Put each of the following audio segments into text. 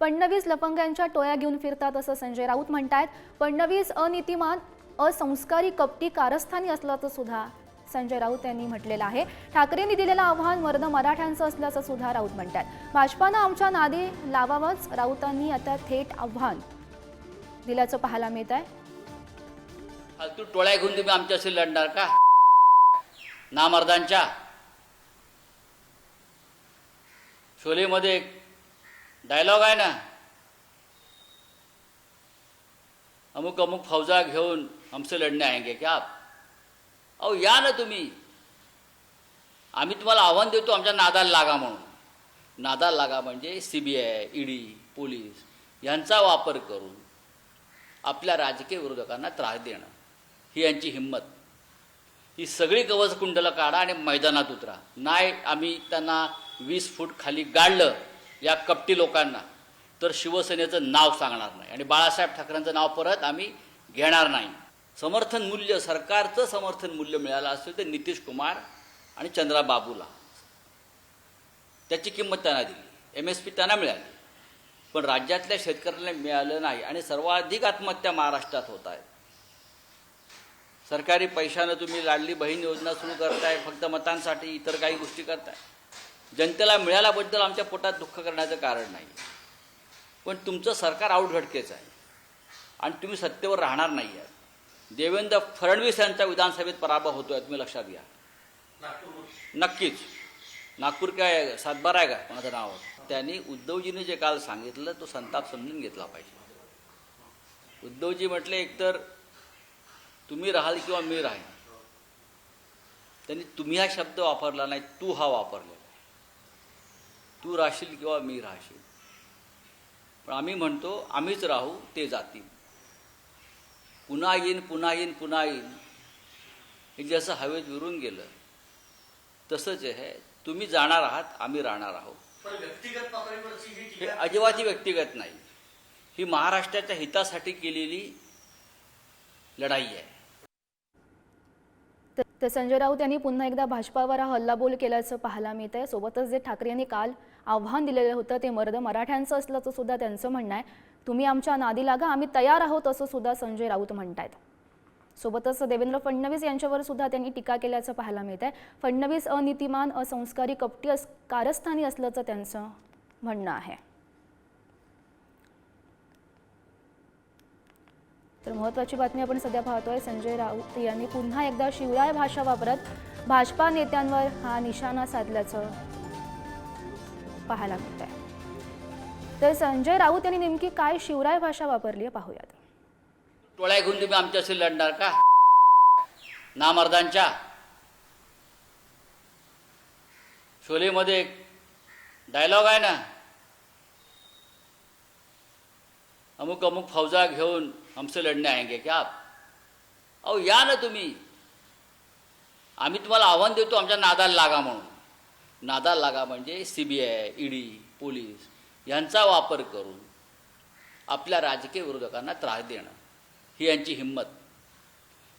फडणवीस लपंग्यांच्या टोळ्या घेऊन फिरतात असं संजय राऊत म्हणतायत. फडणवीस अनितिमान असंस्कारी कपटी कारस्थानी असल्याचं सुद्धा संजय राऊत यांनी म्हटलेलं आहे. ठाकरेंनी दिलेलं आव्हान मर्द मराठ्यांचं असल्याचं सुद्धा राऊत म्हणतात भाजपानं आमच्या नादी लावावंच राऊतांनी आता थेट आव्हान दिल्याचं पाहायला मिळत आहे फालतू टोळ्या घेऊन तुम्ही आमच्याशी लढणार का? नामर्दांच्या. शोलेमध्ये डायलॉग आहे ना? अमुक अमुक फौजा घेऊन हमसे लढणे आएंगे क्या आप? अहो या ना तुम्ही. आम्ही तुम्हाला आव्हान देतो आमच्या नादाला लागा म्हणून. नादाला लागा म्हणजे C B I ED police यांचा वापर करून आपल्या राजकीय विरोधकांना त्रास देणं. ही यांची हिंमत. ही सगळी कवच कुंडलं काढा आणि मैदानात उतरा. नाही आम्ही त्यांना वीस फूट खाली गाडलं या कपटी लोकांना. तर शिवसेनेचं नाव सांगणार नाही. आणि बाळासाहेब ठाकरेंचं नाव परत आम्ही घेणार नाही. समर्थन मूल्य सरकारचं समर्थन मूल्य मिळालं असेल तर नितीश कुमार आणि चंद्राबाबूला. त्याची किंमत त्यांना दिली. एम एस पी त्यांना मिळाली. पण राज्यातल्या शेतकऱ्यांना मिळालं नाही आणि सर्वाधिक आत्महत्या महाराष्ट्रात होत आहेत सरकारी पैशानं तुम्ही लाडली बहीण योजना सुरू करताय फक्त मतांसाठी इतर काही गोष्टी करताय. जनतेला मिळाल्याबद्दल आमच्या पोटात दुःख करण्याचं कारण नाही. पण तुमचं सरकार आउटघटकेचं आहे. आणि तुम्ही सत्तेवर राहणार नाही आहात देवेंद्र फडणवीस यांचा विधानसभेत पराभव होतोय तुम्ही लक्षात घ्या. नक्कीच. नागपूर काय सातबारा आहे का? कोणाचं नाव? त्यांनी उद्धवजीने जे काल सांगितलं तो संताप समजून घेतला पाहिजे. उद्धवजी म्हटले एकतर तुम्ही राहाल किंवा मी राहील त्यांनी तुम्ही हा शब्द वापरला नाही तू हा वापरला. तू राहशील किंवा मी राहशील. पण आम्ही म्हणतो आम्हीच राहू ते जातील. पुन्हा येईन पुन्हा येईन पुन्हा येईन. हे जसं हवेत विरून गेलं तसंच आहे. तुम्ही जाणार आहात आम्ही राहणार आहोत. ही अजिबातही व्यक्तिगत नाही. ही महाराष्ट्राच्या हितासाठी केलेली लढाई आहे. तर- संजय राऊत यांनी पुन्हा एकदा भाजपावर हा हल्लाबोल केल्याचं पाहायला मिळत आहे सोबतच जे ठाकरे यांनी काल आव्हान दिलेलं होतं ते मर्द मराठ्यांचं असल्याचं सुद्धा त्यांचं म्हणणं आहे. तुम्ही आमच्या नादी लागा आम्ही तयार आहोत असं सुद्धा संजय राऊत म्हणतायत. सोबतच देवेंद्र फडणवीस यांच्यावर सुद्धा त्यांनी टीका केल्याचं पाहायला मिळत आहे फडणवीस अनितिमान असंस्कारी कपटी अस कारस्थानी असल्याचं त्यांचं म्हणणं आहे. तर महत्त्वाची बातमी आपण सध्या पाहतोय संजय राऊत यांनी पुन्हा एकदा शिवराय भाषा वापरत भाजपा नेत्यांवर हा निशाणा साधल्याचं पाहायला मिळत आहे तर संजय राऊत यांनी नेमकी काय शिवराय भाषा वापरली आहे पाहूयात. टोळ्या घेऊन तुम्ही आमच्याशी लढणार का? नामर्दांच्या. शोलेमध्ये एक डायलॉग आहे ना? अमुक अमुक फौजा घेऊन हमसे लढणे आएंगे क्या आप अहो या ना तुम्ही. आम्ही तुम्हाला आव्हान देतो आमच्या नादाला लागा म्हणून. नादाला लागा म्हणजे C B I ED police यांचा वापर करून आपल्या राजकीय विरोधकांना त्रास देणं. ही यांची हिंमत.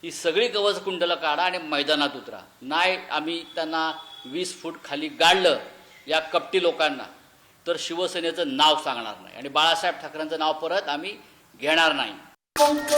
ही सगळी कवच कुंडलं काढा आणि मैदानात उतरा. नाही आम्ही त्यांना वीस फूट खाली गाडलं या कपटी लोकांना तर शिवसेनेचं नाव सांगणार नाही. आणि बाळासाहेब ठाकरेंचं नाव परत आम्ही घेणार नाही. Música